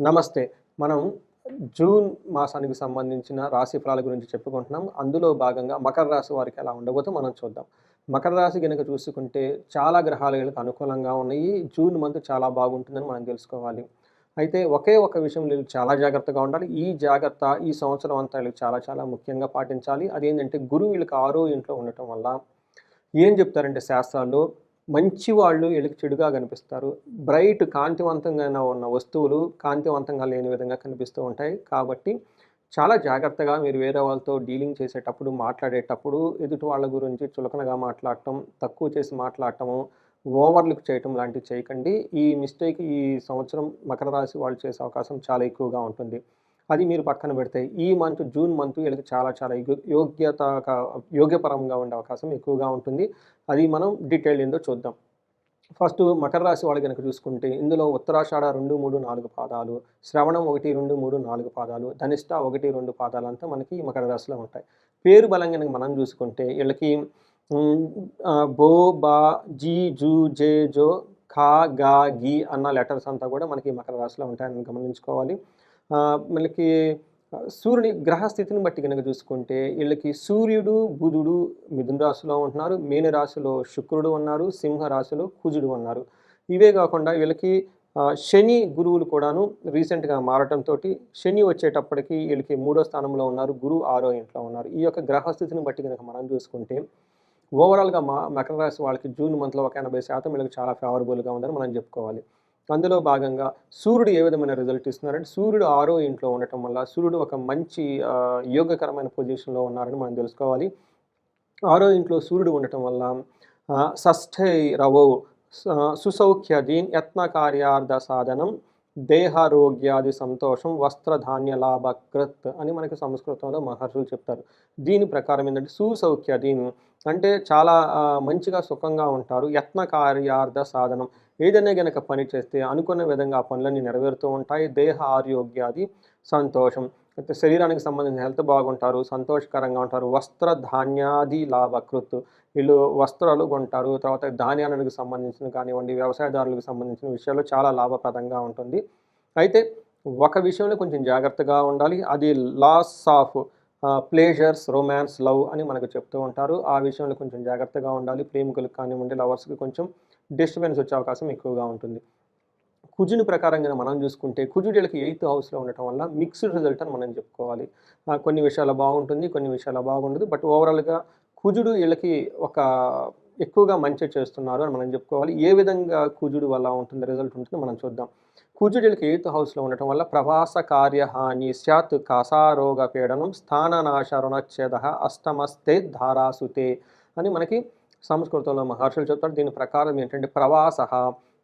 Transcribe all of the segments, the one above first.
నమస్తే. మనం జూన్ మాసానికి సంబంధించిన రాశి ఫలాల గురించి చెప్పుకుంటున్నాం. అందులో భాగంగా మకర రాశి వారికి ఎలా ఉండబోతో మనం చూద్దాం. మకర రాశి కనుక చూసుకుంటే చాలా గ్రహాలు వీళ్ళకి అనుకూలంగా ఉన్నాయి. జూన్ మంత్ చాలా బాగుంటుందని మనం తెలుసుకోవాలి. అయితే ఒకే ఒక విషయం వీళ్ళు చాలా జాగ్రత్తగా ఉండాలి. ఈ జాగ్రత్త ఈ సంవత్సరం అంతా వీళ్ళకి చాలా చాలా ముఖ్యంగా పాటించాలి. అదేంటంటే గురువు వీళ్ళకి ఆరో ఇంట్లో ఉండటం వల్ల ఏం చెప్తారంటే శాస్త్రాల్లో మంచి వాళ్ళు వీళ్ళకి చెడుగా కనిపిస్తారు. బ్రైట్ కాంతివంతంగా ఉన్న వస్తువులు కాంతివంతంగా లేని విధంగా కనిపిస్తూ ఉంటాయి. కాబట్టి చాలా జాగ్రత్తగా మీరు వేరే వాళ్ళతో డీలింగ్ చేసేటప్పుడు మాట్లాడేటప్పుడు ఎదుటి వాళ్ళ గురించి చులకనగా మాట్లాడటం తక్కువ చేసి మాట్లాడటము ఓవర్లుక్ చేయటం లాంటివి చేయకండి. ఈ మిస్టేక్ ఈ సంవత్సరం మకర రాశి వాళ్ళు చేసే అవకాశం చాలా ఎక్కువగా ఉంటుంది. అది మీరు పక్కన పెడితే ఈ మంత్ జూన్ మంత్ వీళ్ళకి చాలా చాలా యోగ్యత యోగ్యపరంగా ఉండే అవకాశం ఎక్కువగా ఉంటుంది. అది మనం డీటెయిల్ ఏందో చూద్దాం. ఫస్ట్ మకర రాశి వాళ్ళు కనుక చూసుకుంటే ఇందులో ఉత్తరాషాఢ రెండు మూడు నాలుగు పాదాలు శ్రవణం ఒకటి రెండు మూడు నాలుగు పాదాలు ధనిష్ట ఒకటి రెండు పాదాలు అంతా మనకి ఈ మకర రాశిలో ఉంటాయి. పేరు బలం కనుక మనం చూసుకుంటే వీళ్ళకి బో బా జీ జూ జే జో ఖా గా గి అన్న లెటర్స్ అంతా కూడా మనకి మకర రాశిలో ఉంటాయని గమనించుకోవాలి. మనకి సూర్యుని గ్రహ స్థితిని బట్టి కనుక చూసుకుంటే వీళ్ళకి సూర్యుడు బుధుడు మిథున రాశిలో ఉంటున్నారు మేన రాశిలో శుక్రుడు ఉన్నారు సింహ రాశిలో కుజుడు ఉన్నారు. ఇవే కాకుండా వీళ్ళకి శని గురువులు కూడాను రీసెంట్గా మారటంతో శని వచ్చేటప్పటికి వీళ్ళకి మూడో స్థానంలో ఉన్నారు గురువు ఆరో ఇంట్లో ఉన్నారు. ఈ యొక్క గ్రహస్థితిని బట్టి కనుక మనం చూసుకుంటే ఓవరాల్గా మా మకర రాశి వాళ్ళకి జూన్ మంత్లో ఒక ఎనభై శాతం వీళ్ళకి చాలా ఫేవరబుల్గా ఉందని మనం చెప్పుకోవాలి. అందులో భాగంగా సూర్యుడు ఏ విధమైన రిజల్ట్ ఇస్తున్నారంటే సూర్యుడు ఆరో ఇంట్లో ఉండటం వల్ల సూర్యుడు ఒక మంచి యోగకరమైన పొజిషన్లో ఉన్నారని మనం తెలుసుకోవాలి. ఆరో ఇంట్లో సూర్యుడు ఉండటం వల్ల షష్ఠై రవో సుసౌఖ్య దీన్ యత్న కార్యార్థ సాధనం దేహారోగ్యాది సంతోషం వస్త్రధాన్య లాభకృత్ అని మనకి సంస్కృతంలో మహర్షులు చెప్తారు. దీని ప్రకారం ఏంటంటే సుసౌఖ్యదీన్ అంటే చాలా మంచిగా సుఖంగా ఉంటారు. యత్న కార్యార్థ సాధనం. ఏదైనా గనక పని చేస్తే అనుకున్న విధంగా ఆ పనులన్నీ నెరవేరుతూ ఉంటాయి. దేహ ఆరోగ్యాది సంతోషం. అయితే శరీరానికి సంబంధించిన హెల్త్ బాగుంటారు సంతోషకరంగా ఉంటారు వస్త్ర ధాన్యాది లాభకృత్. వీళ్ళు వస్త్రాలు కొంటారు తర్వాత ధాన్యానికి సంబంధించిన కానివ్వండి వ్యవసాయదారులకు సంబంధించిన విషయాలు చాలా లాభప్రదంగా ఉంటుంది. అయితే ఒక విషయంలో కొంచెం జాగ్రత్తగా ఉండాలి. అది loss of pleasures romance love అని మనకు చెప్తూ ఉంటారు. ఆ విషయంలో కొంచెం జాగ్రత్తగా ఉండాలి. ప్రేమికులకు కానివ్వండి లవర్స్కి కొంచెం డిస్టర్బెన్స్ వచ్చే అవకాశం ఎక్కువగా ఉంటుంది. కుజుని ప్రకారంగా మనం చూసుకుంటే కుజుడికి ఎయిత్ హౌస్లో ఉండటం వల్ల మిక్స్డ్ రిజల్ట్ అని మనం చెప్పుకోవాలి. కొన్ని విషయాలు బాగుంటుంది కొన్ని విషయాలు బాగుండదు. బట్ ఓవరాల్గా కుజుడు వీళ్ళకి ఒక ఎక్కువగా మంచి చేస్తున్నారు అని మనం చెప్పుకోవాలి. ఏ విధంగా కుజుడు వల్ల ఉంటుంది రిజల్ట్ ఉంటుంది మనం చూద్దాం. కుజుడు వీళ్ళకి ఎయిత్ హౌస్లో ఉండటం వల్ల ప్రవాస కార్యహాని స్యాత్ కాసారోగ పీడనం స్థాననాశ రుణచ్ఛేద అష్టమస్తే ధారాసుతే అని మనకి సంస్కృతంలో మహర్షులు చెప్తారు. దీని ప్రకారం ఏంటంటే ప్రవాస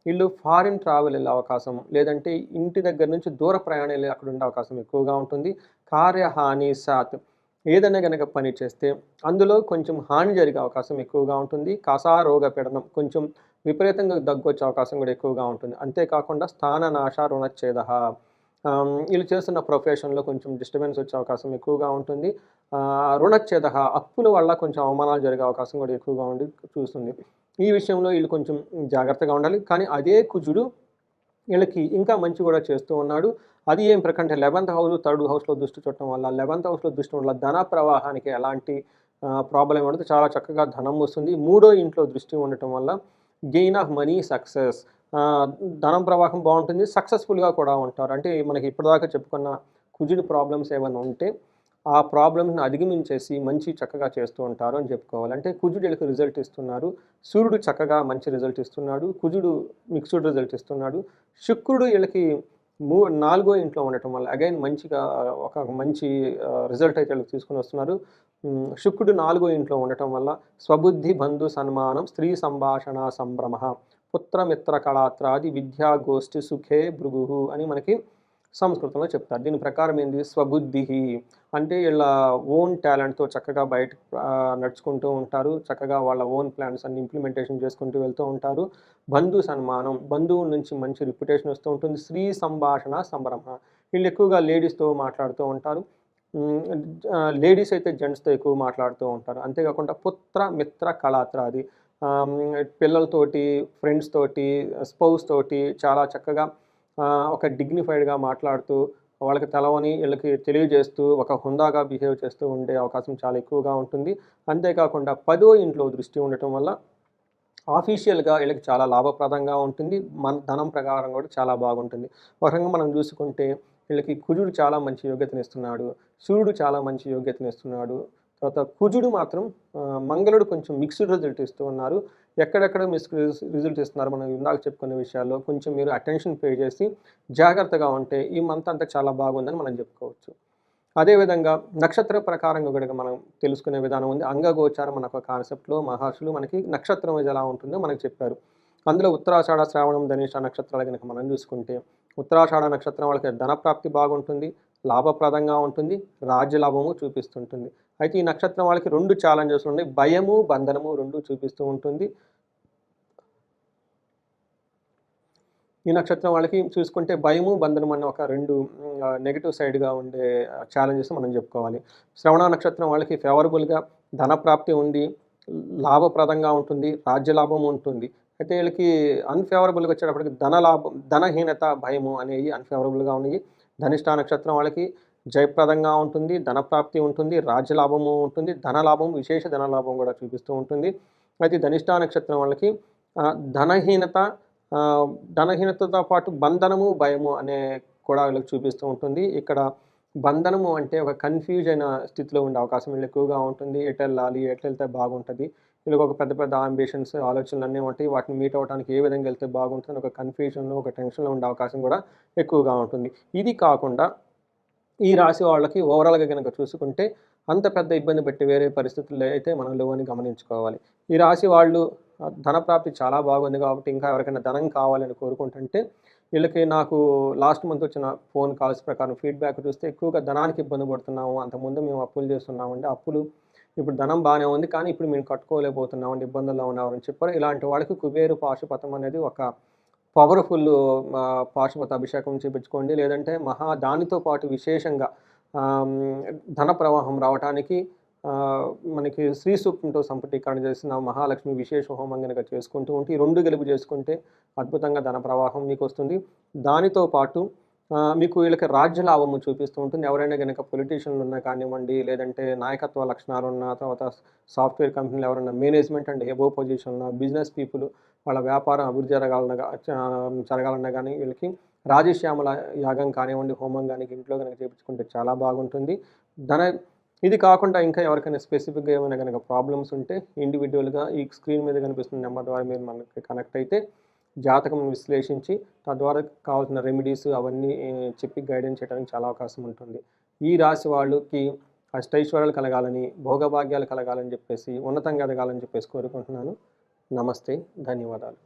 వీళ్ళు ఫారిన్ ట్రావెల్ వెళ్ళే అవకాశం లేదంటే ఇంటి దగ్గర నుంచి దూర ప్రయాణం అక్కడ ఉండే అవకాశం ఎక్కువగా ఉంటుంది. కార్యహాని సాత్. ఏదైనా కనుక పని చేస్తే అందులో కొంచెం హాని జరిగే అవకాశం ఎక్కువగా ఉంటుంది. కసారోగ పీడనం కొంచెం విపరీతంగా దగ్గు వచ్చే అవకాశం కూడా ఎక్కువగా ఉంటుంది. అంతేకాకుండా స్థాన నాశ రుణచ్ఛేద వీళ్ళు చేస్తున్న ప్రొఫెషన్లో కొంచెం డిస్టర్బెన్స్ వచ్చే అవకాశం ఎక్కువగా ఉంటుంది. రుణచ్ఛేద అప్పుల వల్ల కొంచెం అవమానాలు జరిగే అవకాశం కూడా ఎక్కువగా ఉండి చూస్తుంది. ఈ విషయంలో వీళ్ళు కొంచెం జాగ్రత్తగా ఉండాలి. కానీ అదే కుజుడు వీళ్ళకి ఇంకా మంచి కూడా చేస్తూ ఉన్నాడు. అది ఏం ప్రకంటే లెవెంత్ హౌస్ థర్డ్ హౌస్లో దృష్టి చూడటం వల్ల లెవెంత్ హౌస్లో దృష్టి వల్ల ధన ప్రవాహానికి ఎలాంటి ప్రాబ్లం ఉండదు. చాలా చక్కగా ధనం వస్తుంది. మూడో ఇంట్లో దృష్టి ఉండటం వల్ల గెయిన్ ఆఫ్ మనీ సక్సెస్ ధనం ప్రవాహం బాగుంటుంది. సక్సెస్ఫుల్గా కూడా ఉంటారు. అంటే మనకి ఇప్పటిదాకా చెప్పుకున్న కుజుడి ప్రాబ్లమ్స్ ఏమైనా ఉంటే ఆ ప్రాబ్లమ్స్ని అధిగమించేసి మంచి చక్కగా చేస్తూ ఉంటారు అని చెప్పుకోవాలి. అంటే కుజుడు వీళ్ళకి రిజల్ట్ ఇస్తున్నారు సూర్యుడు చక్కగా మంచి రిజల్ట్ ఇస్తున్నాడు కుజుడు మిక్స్డ్ రిజల్ట్ ఇస్తున్నాడు. శుక్రుడు వీళ్ళకి మూ నాలుగో ఇంట్లో ఉండటం వల్ల అగైన్ మంచిగా ఒక మంచి రిజల్ట్ అయితే వీళ్ళకి తీసుకుని వస్తున్నారు. శుక్రుడు నాలుగో ఇంట్లో ఉండటం వల్ల స్వబుద్ధి బంధు సన్మానం స్త్రీ సంభాషణ సంభ్రమ పుత్రమిత్ర కళాత్రాది విద్యా గోష్ఠి సుఖే భృగు అని మనకి సంస్కృతంలో చెప్తారు. దీని ప్రకారం ఏంది? స్వబుద్ధి. అంటే వీళ్ళ ఓన్ టాలెంట్తో చక్కగా బయట నడుచుకుంటూ ఉంటారు. చక్కగా వాళ్ళ ఓన్ ప్లాన్స్ అన్ని ఇంప్లిమెంటేషన్ చేసుకుంటూ వెళ్తూ ఉంటారు. బంధు సన్మానం. బంధువుల నుంచి మంచి రిప్యుటేషన్ వస్తూ ఉంటుంది. స్త్రీ సంభాషణ సంభ్రమ. వీళ్ళు ఎక్కువగా లేడీస్తో మాట్లాడుతూ ఉంటారు. లేడీస్ అయితే జెంట్స్తో ఎక్కువ మాట్లాడుతూ ఉంటారు. అంతేకాకుండా పుత్ర మిత్ర కళాత్రాది పిల్లలతోటి ఫ్రెండ్స్ తోటి స్పౌస్ తోటి చాలా చక్కగా ఒక డిగ్నిఫైడ్గా మాట్లాడుతూ వాళ్ళకి తెలవని వీళ్ళకి తెలియజేస్తూ ఒక హుందాగా బిహేవ్ చేస్తూ ఉండే అవకాశం చాలా ఎక్కువగా ఉంటుంది. అంతేకాకుండా పదో ఇంట్లో దృష్టి ఉండటం వల్ల ఆఫీషియల్గా వీళ్ళకి చాలా లాభప్రదంగా ఉంటుంది. మన ధనం ప్రకారం కూడా చాలా బాగుంటుంది. ఒక రకంగా మనం చూసుకుంటే వీళ్ళకి కుజుడు చాలా మంచి యోగ్యతనిస్తున్నాడు. సూర్యుడు చాలా మంచి యోగ్యతనిస్తున్నాడు. తర్వాత కుజుడు మాత్రం మంగళుడు కొంచెం మిక్స్డ్ రిజల్ట్ ఇస్తూ ఉన్నారు. ఎక్కడెక్కడ మిస్ రిజల్ట్ ఇస్తున్నారు మనం ఇందాక చెప్పుకునే విషయాల్లో కొంచెం మీరు అటెన్షన్ పే చేసి జాగ్రత్తగా ఉంటే ఈ మంత్ అంతా చాలా బాగుందని మనం చెప్పుకోవచ్చు. అదేవిధంగా నక్షత్ర ప్రకారంగా కూడా మనం తెలుసుకునే విధానం ఉంది. అంగగోచారం మన ఒక కాన్సెప్ట్లో మహర్షులు మనకి నక్షత్రం ఎలా ఉంటుందో మనకి చెప్పారు. అందులో ఉత్తరాషాఢ శ్రావణం ధనిష్ట నక్షత్రాలు కనుక మనం చూసుకుంటే ఉత్తరాషాఢ నక్షత్రం వాళ్ళకి ధనప్రాప్తి బాగుంటుంది లాభప్రదంగా ఉంటుంది రాజ్య లాభము చూపిస్తుంటుంది. అయితే ఈ నక్షత్రం వాళ్ళకి రెండు ఛాలెంజెస్ ఉన్నాయి. భయము బంధనము రెండు చూపిస్తూ ఉంటుంది. ఈ నక్షత్రం వాళ్ళకి చూసుకుంటే భయము బంధనం అన్న ఒక రెండు నెగిటివ్ సైడ్గా ఉండే ఛాలెంజెస్ మనం చెప్పుకోవాలి. శ్రవణ నక్షత్రం వాళ్ళకి ఫేవరబుల్గా ధనప్రాప్తి ఉంది లాభప్రదంగా ఉంటుంది రాజ్య లాభం ఉంటుంది. అయితే వీళ్ళకి అన్ఫేవరబుల్గా వచ్చేటప్పటికి ధన లాభం ధనహీనత భయము అనేవి అన్ఫేవరబుల్గా ఉన్నాయి. ధనిష్ట నక్షత్రం వాళ్ళకి జయప్రదంగా ఉంటుంది ధనప్రాప్తి ఉంటుంది రాజ్య లాభము ఉంటుంది ధన లాభం విశేష ధన లాభం కూడా చూపిస్తూ ఉంటుంది. అయితే ధనిష్టా నక్షత్రం వాళ్ళకి ధనహీనత ధనహీనతతో పాటు బంధనము భయము అనే కూడా వీళ్ళకి చూపిస్తూ ఉంటుంది. ఇక్కడ బంధనము అంటే ఒక కన్ఫ్యూజ్ అయిన స్థితిలో ఉండే అవకాశం వీళ్ళు ఎక్కువగా ఉంటుంది. ఎటు వెళ్ళాలి ఎటు వెళ్తే బాగుంటుంది. వీళ్ళకి ఒక పెద్ద పెద్ద అంబిషన్స్ ఆలోచనలు అన్నీ ఉంటాయి. వాటిని మీట్ అవ్వడానికి ఏ విధంగా వెళ్తే బాగుంటుంది ఒక కన్ఫ్యూజన్లో ఒక టెన్షన్లో ఉండే అవకాశం కూడా ఎక్కువగా ఉంటుంది. ఇది కాకుండా ఈ రాశి వాళ్ళకి ఓవరాల్గా కనుక చూసుకుంటే అంత పెద్ద ఇబ్బంది పెట్టి వేరే పరిస్థితుల్లో అయితే మనం లేవని గమనించుకోవాలి. ఈ రాశి వాళ్ళు ధనప్రాప్తి చాలా బాగుంది కాబట్టి ఇంకా ఎవరికైనా ధనం కావాలని కోరుకుంటుంటే వీళ్ళకి నాకు లాస్ట్ మంత్ వచ్చిన ఫోన్ కాల్స్ ప్రకారం ఫీడ్బ్యాక్ చూస్తే ఎక్కువగా ధనానికి ఇబ్బంది పడుతున్నాము. అంతకుముందు మేము అప్పులు చేస్తున్నామండి. అప్పులు ఇప్పుడు ధనం బాగానే ఉంది కానీ ఇప్పుడు మేము కట్టుకోలేకపోతున్నామండి. ఇబ్బందుల్లో ఉన్నామని చెప్పారు. ఇలాంటి వాళ్ళకి కుబేరు పాశుపతం అనేది ఒక పవర్ఫుల్ పార్శ్వత అభిషేకం చేపించుకోండి. లేదంటే మహా దానితో పాటు విశేషంగా ధన ప్రవాహం రావడానికి మనకి శ్రీ సూక్తంతో సంపటీకరణ చేసిన మహాలక్ష్మి విశేష హోమం కనుక చేసుకుంటూ ఉంటే ఈ రెండు గెలుపు చేసుకుంటే అద్భుతంగా ధన ప్రవాహం మీకు వస్తుంది. దానితో పాటు మీకు వీళ్ళకి రాజ్య లాభము చూపిస్తూ ఉంటుంది. ఎవరైనా కనుక పొలిటీషియన్లు ఉన్నా కానివ్వండి లేదంటే నాయకత్వ లక్షణాలు ఉన్న తర్వాత సాఫ్ట్వేర్ కంపెనీలు ఎవరైనా మేనేజ్మెంట్ అండ్ ఎబో పొజిషన్ ఉన్న బిజినెస్ పీపుల్ వాళ్ళ వ్యాపారం అభివృద్ధి జరగాలన్నా జరగాలన్నా కానీ వీళ్ళకి రాజశ్యామల యాగం కానివ్వండి హోమం కానీ ఇంట్లో కనుక చేయించుకుంటే చాలా బాగుంటుంది. ధన ఇది కాకుండా ఇంకా ఎవరికైనా స్పెసిఫిక్గా ఏమైనా కనుక ప్రాబ్లమ్స్ ఉంటే ఇండివిజువల్గా ఈ స్క్రీన్ మీద కనిపిస్తున్న నెంబర్ ద్వారా మీరు మనకి కనెక్ట్ అయితే జాతకం విశ్లేషించి తద్వారా కావాల్సిన రెమెడీస్ అవన్నీ చెప్పి గైడెన్స్ చేయడానికి చాలా అవకాశం ఉంటుంది. ఈ రాశి వాళ్ళకి అష్టైశ్వర్యాలు కలగాలని భోగభాగ్యాలు కలగాలని చెప్పేసి ఉన్నతంగా ఎదగాలని చెప్పేసి కోరుకుంటున్నాను. నమస్తే ధన్యవాదాలు.